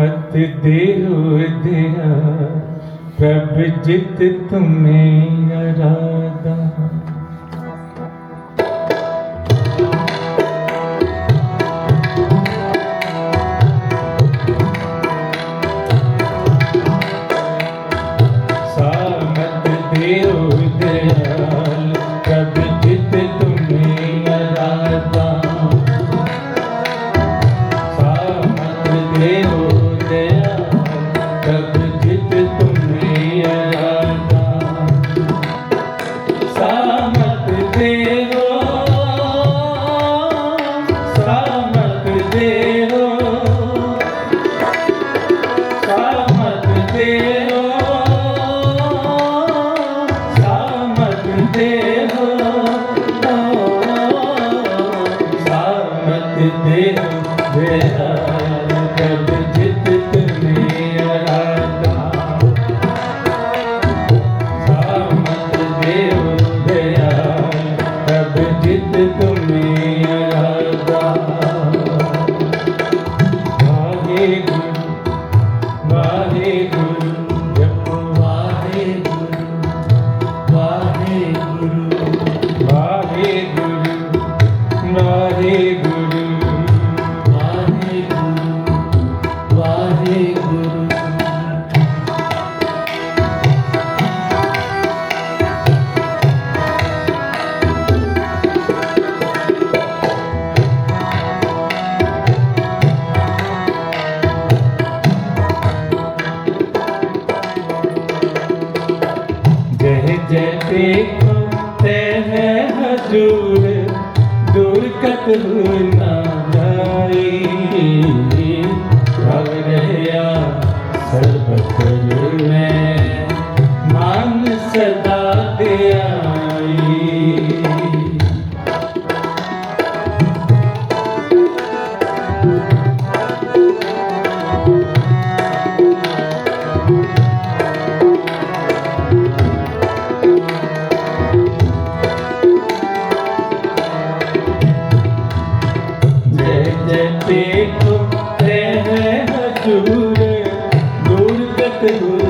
मत देह प्रभ जित तुम्हें अरा ਦੂਰ ਦੂਰ ਕਤ ਨਾ ਜਾਈ देखो हजूर दूर गत गुरु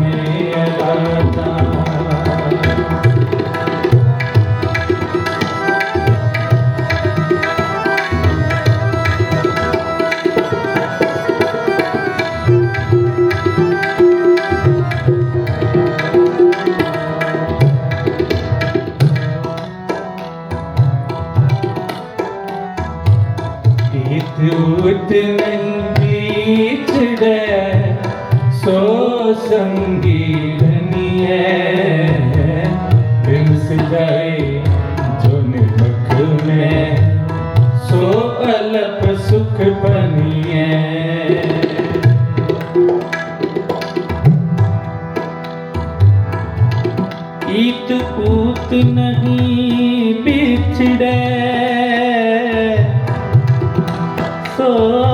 संगीत निये बिमस जाए जो निमक में सो अल्प सुख बनिए इत पूत नहीं बिछड़े सो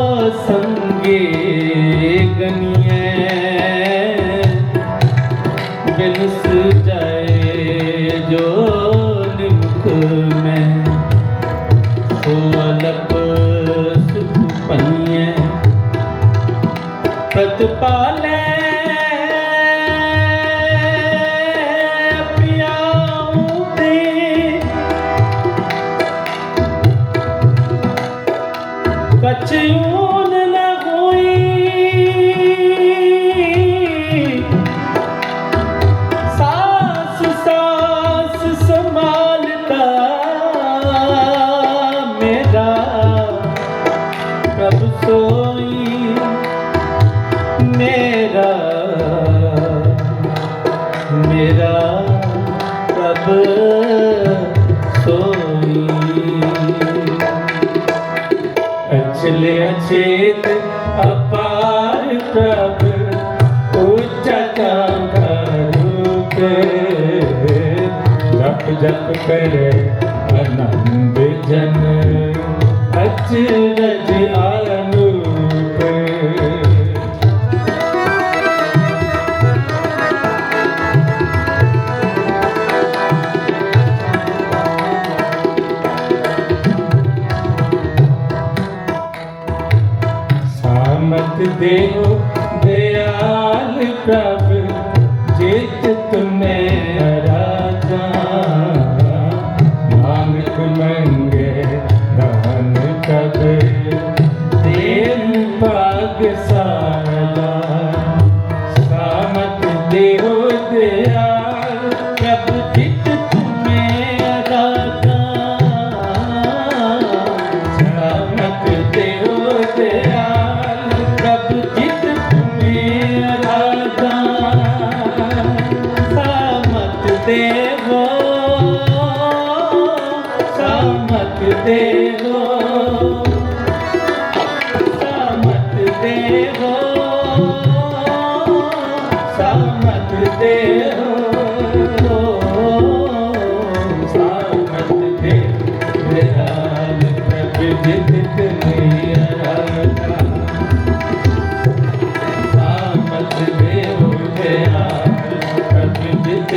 ਅਚਲੇ ਅਚੇਤ ਅਪਾਰ ਪ੍ਰਭ ਉੱਚਾ ਰੂਪ ਜਪ ਜਪ ਕਰੇ ਆਨੰਦ ਜਨ ਅਚਰਜ ਆਨੂਪ ਸਾਮਤ ਦੇਵ ਦਿਆਲ ਪ੍ਰਭ ਜਿਤ ਤੁਮੇ ਰਾਜਾ ਨਾਨਕ ਮੰਗੇ ਸਾਮਤ ਦੇਵੋ ਸਾਮਤ ਦੇ ਵਿਹਾਲ ਪ੍ਰਭ ਜਿਤ ਤੁਮੇ ਰਾਜਾ। ਸਾਮਤ ਦੇਵ ਦਿਆਲ ਪ੍ਰਭ ਜਿਤ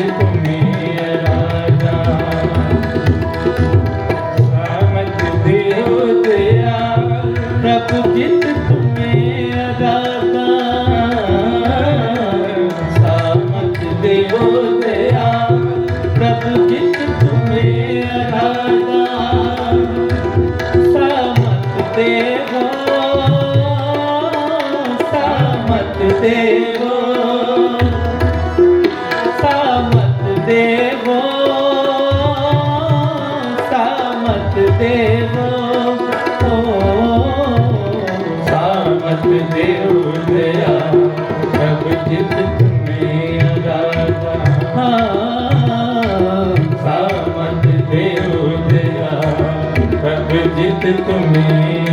ਜਿਤ ਤੁਮੇ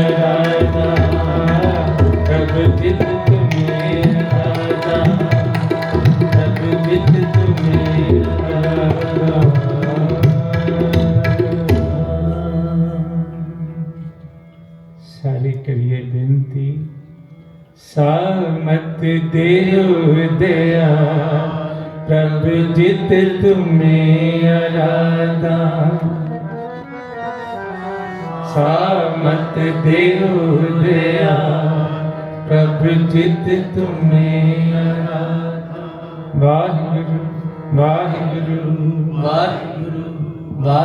ਅਗਾਦਾ ਪ੍ਰਭ ਜਿਤ ਤੁਮੇ ਅਗਾਦਾ ਪ੍ਰਭ ਜਿਤ ਤੁਮੇ ਸਾਰੇ ਕਰੀਏ ਬੇਨਤੀ ਸਾਮਤ ਦੇਵ ਦਇਆ ਪ੍ਰਭ ਜਿਤ ਤੁਮੇ ਅਰਾਧਾ ਸਾਮਤ ਦੇਵ ਦਇਆ ਪ੍ਰਭ ਜਿਤ ਤੁਮੇ ਅਰਾਧਾ ਵਾਹਿਗੁਰੂ ਵਾਹਿਗੁਰੂ ਵਾਹਿਗੁਰੂ